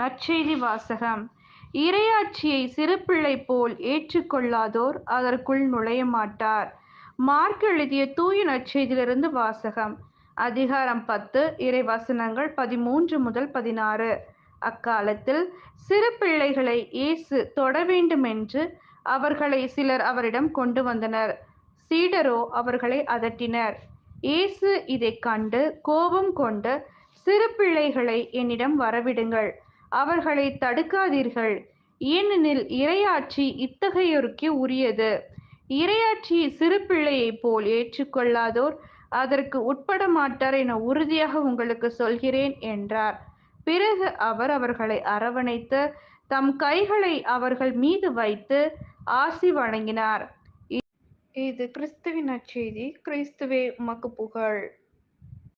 நற்செய்தி வாசகம் இரையாட்சியை சிறுபிள்ளை போல் ஏற்றுக்கொள்ளாதோர் அதற்குள் நுழைய மாட்டார் மார்க் எழுதிய தூய நற்செய்தியிலிருந்து வாசகம். அதிகாரம் பத்து இறைவசனங்கள் பதிமூன்று முதல் பதினாறு. அக்காலத்தில் சிறு பிள்ளைகளை இயேசு தொட வேண்டுமென்று அவர்களை சிலர் அவரிடம் கொண்டு வந்தனர். சீடரோ அவர்களை அதட்டினர். இயேசு இதைக் கண்டு கோபம் கொண்டு சிறு பிள்ளைகளை என்னிடம் வரவிடுங்கள். அவர்களை தடுக்காதீர்கள். ஏனெனில் இறையாட்சி இத்தகையோருக்கே உரியது. இறையாட்சியை சிறு பிள்ளையைப் போல் ஏற்றுக்கொள்ளாதோர் அதற்கு உட்பட மாட்டார் என உறுதியாக உங்களுக்கு சொல்கிறேன் என்றார். பிறகு அவர் அவர்களை அரவணைத்து தம் கைகளை அவர்கள் மீது வைத்து ஆசி வழங்கினார் இ- இது கிறிஸ்துவின் நற்செய்தி. கிறிஸ்துவே உமக்கு புகழ்.